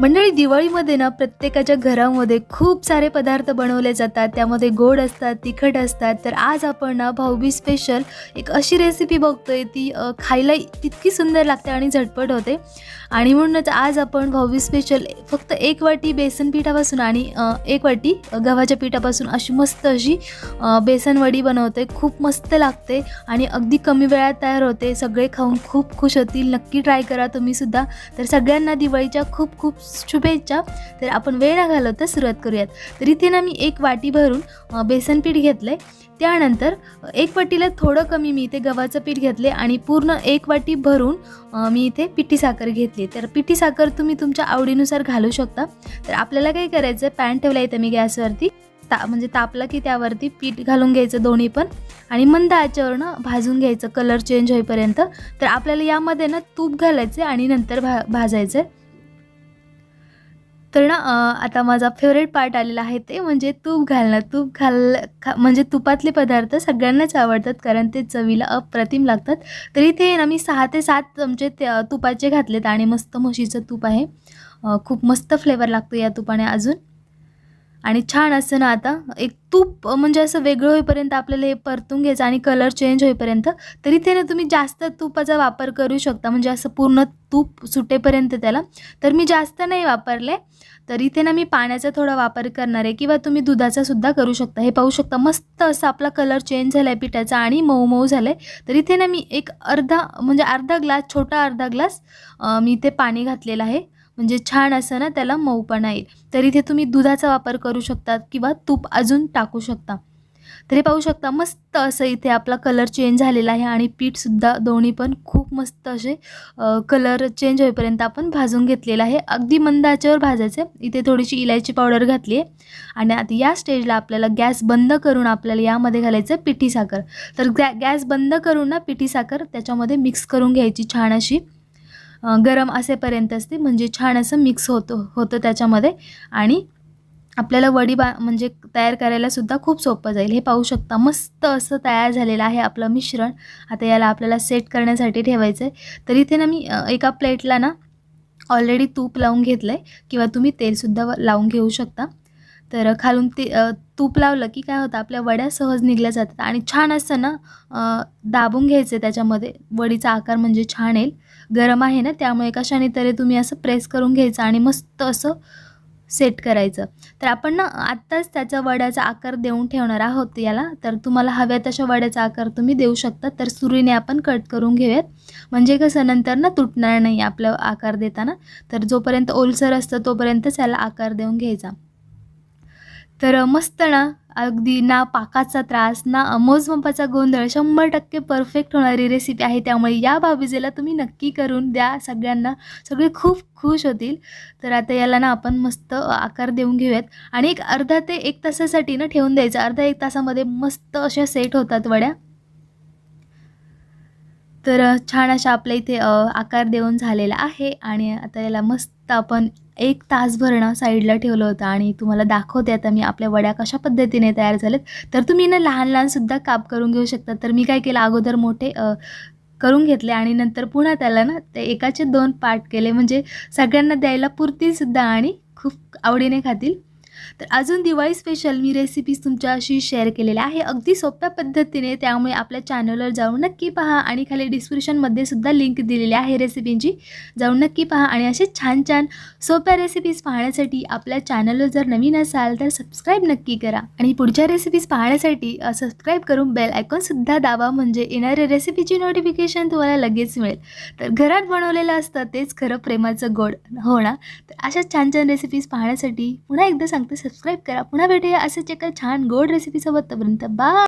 मंडळी दिवाळीमध्ये ना प्रत्येकाच्या घरामध्ये खूप सारे पदार्थ बनवले जातात. त्यामध्ये गोड असतात तिखट असतात. तर आज आपण ना भाऊबी स्पेशल एक अशी रेसिपी बघतोय ती खायला तितकी सुंदर लागते आणि झटपट होते. आणि म्हणूनच आज आपण भाऊबी स्पेशल फक्त एक वाटी बेसन पिठापासून आणि एक वाटी गव्हाच्या पिठापासून अशी मस्त अशी बेसनवडी बनवते. खूप मस्त लागते आणि अगदी कमी वेळात तयार होते. सगळे खाऊन खूप खुश होतील. नक्की ट्राय करा तुम्हीसुद्धा तर सगळ्यांना दिवाळीच्या खूप खूप शुभेच्छा. तर आपण वेळ न घालवता सुरुवात करूयात. तर इथे ना मी एक वाटी भरून बेसन पीठ घेतलं आहे त्यानंतर एक वाटीला थोडं कमी मी इथे गव्हाचं पीठ घेतले आणि पूर्ण एक वाटी भरून मी इथे पिठी साखर घेतली. तर पिठी साखर तुम्ही तुमच्या आवडीनुसार घालू शकता. तर आपल्याला काय करायचं पॅन ठेवला इथे मी गॅसवरती. ता म्हणजे तापला की त्यावरती पीठ घालून घ्यायचं दोन्ही पण. आणि मंद आचेवरनं भाजून घ्यायचं. कलर चेंज होईपर्यंत. तर आपल्याला यामध्ये ना तूप घालायचं आणि नंतर भा भाजायचं तर ना आता माझा फेवरेट पार्ट आलेला आहे ते म्हणजे तूप घालणं. तूप घाल खा म्हणजे तुपातले पदार्थ सगळ्यांनाच आवडतात कारण ते चवीला अप्रतिम लागतात. तर इथे ना मी सहा ते सात चमचे तुपाचे घातलेत आणि मस्त म्हशीचं तूप आहे. खूप मस्त फ्लेवर लागतो या तुपाने अजून. आणि छान असं ना आता एक तूप म्हणजे असं वेगळं होईपर्यंत आपल्याला हे परतून घ्यायचं आणि कलर चेंज होईपर्यंत तर इथे ना तुम्ही जास्त तुपाचा वापर करू शकता. म्हणजे असं पूर्ण तूप सुटेपर्यंत त्याला. तर मी जास्त नाही वापरले तर इथे ना मी पाण्याचा थोडा वापर करणार आहे किंवा तुम्ही दुधाचा सुद्धा करू शकता. हे पाहू शकता मस्त असं आपला कलर चेंज झाला आहे पिठाचा आणि मऊ मऊ झालं आहे तर इथे ना मी एक अर्धा म्हणजे अर्धा ग्लास छोटा अर्धा ग्लास मी इथे पाणी घातलेलं आहे. म्हणजे छान असं ना त्याला मऊपणा येईल. तर इथे तुम्ही दुधाचा वापर करू शकता किंवा तूप अजून टाकू शकता. तर हे पाहू शकता मस्त असं इथे आपला कलर चेंज झालेला आहे आणि पीठसुद्धा दोन्ही पण खूप मस्त असे कलर चेंज होईपर्यंत आपण भाजून घेतलेला आहे. अगदी मंद आचेवर भाजायचं इथे थोडीशी इलायची पावडर घातली आहे आणि आता या स्टेजला आपल्याला गॅस बंद करून आपल्याला यामध्ये घालायचं पिठी साखर. तर गॅ गॅस बंद करून ना पिठी साखर त्याच्यामध्ये मिक्स करून घ्यायची छान अशी. गरम असेपर्यंत असते. म्हणजे छान असं मिक्स होतं होतं त्याच्यामध्ये. आणि आपल्याला वडी बा म्हणजे तयार करायलासुद्धा खूप सोपं जाईल. हे पाहू शकता मस्त असं तयार झालेलं आहे आपलं मिश्रण. आता याला आपल्याला सेट करण्यासाठी ठेवायचं आहे तर इथे ना मी एका प्लेटला ना ऑलरेडी तूप लावून घेतलं आहे किंवा तुम्ही तेलसुद्धा व- लावून घेऊ शकता. तर खालून ते तूप लावलं की काय होतं आपल्या वड्या सहज निघल्या जातात आणि छान असं ना दाबून घ्यायचं त्याच्यामध्ये. वडीचा आकार म्हणजे छान येईल. गरम आहे ना त्यामुळे कशाने तरी तुम्ही असं प्रेस करून घ्यायचं आणि मस्त असं सेट करायचं. तर आपण ना आत्ताच त्याचा वड्याचा आकार देऊन ठेवणार आहोत याला. तर तुम्हाला हव्या तशा वड्याचा आकार तुम्ही देऊ शकता. तर सुरीने आपण कट करून घेऊयात. म्हणजे कसं नंतर ना तुटणार नाही आपलं आकार देताना. तर जोपर्यंत ओलसर असतं तोपर्यंतच याला आकार देऊन घ्यायचा. तर मस्त ना अगदी ना पाकाचा त्रास ना मोजमापाचा गोंधळ शंभर टक्के परफेक्ट होणारी रेसिपी आहे. त्यामुळे या भाऊबीजेला तुम्ही नक्की करून द्या. सगळ्यांना सगळे खूप खुश होतील. तर आता याला ना आपण मस्त आकार देऊन घेऊयात. आणि एक अर्धा ते एक तासासाठी ना ठेवून द्यायचं. अर्धा एक तासामध्ये मस्त अशा सेट होतात वड्या. तर छान अशा आपल्या इथे आकार देऊन झालेला आहे. आणि आता याला मस्त आपण एक तासभरणं साईडला ठेवलं होतं आणि तुम्हाला दाखवते आता मी आपल्या वड्या कशा पद्धतीने तयार झाल्यात. तर तुम्ही ना लहान लहानसुद्धा काप करून घेऊ शकता. तर मी काय केलं अगोदर मोठे करून घेतले आणि नंतर पुन्हा त्याला ना ते एकाचे दोन पार्ट केले. म्हणजे सगळ्यांना द्यायला पुरतीलसुद्धा आणि खूप आवडीने खातील. तर अजून दिवाळी स्पेशल मी रेसिपीज तुमच्याशी शेअर केलेल्या आहे अगदी सोप्या पद्धतीने त्यामुळे आपल्या चॅनलवर जाऊन नक्की पहा आणि खाली डिस्क्रिप्शनमध्ये सुद्धा लिंक दिलेली आहे रेसिपींची जाऊन नक्की पहा आणि असे छान छान सोप्या रेसिपीज पाहण्यासाठी आपल्या चॅनलवर जर नवीन असाल तर सबस्क्राईब नक्की करा. आणि पुढच्या रेसिपीज पाहण्यासाठी सबस्क्राईब करून बेल आयकॉनसुद्धा दाबा म्हणजे येणाऱ्या रेसिपीची नोटिफिकेशन तुम्हाला लगेच मिळेल. तर घरात बनवलेलं असतं तेच खरं प्रेमाचं गोड हो ना? तर अशा छान छान रेसिपीज पाहण्यासाठी पुन्हा एकदा सांगतो सबस्क्राईब करा. पुन्हा भेटूया असंच एका छान गोड रेसिपीसोबत तोपर्यंत बा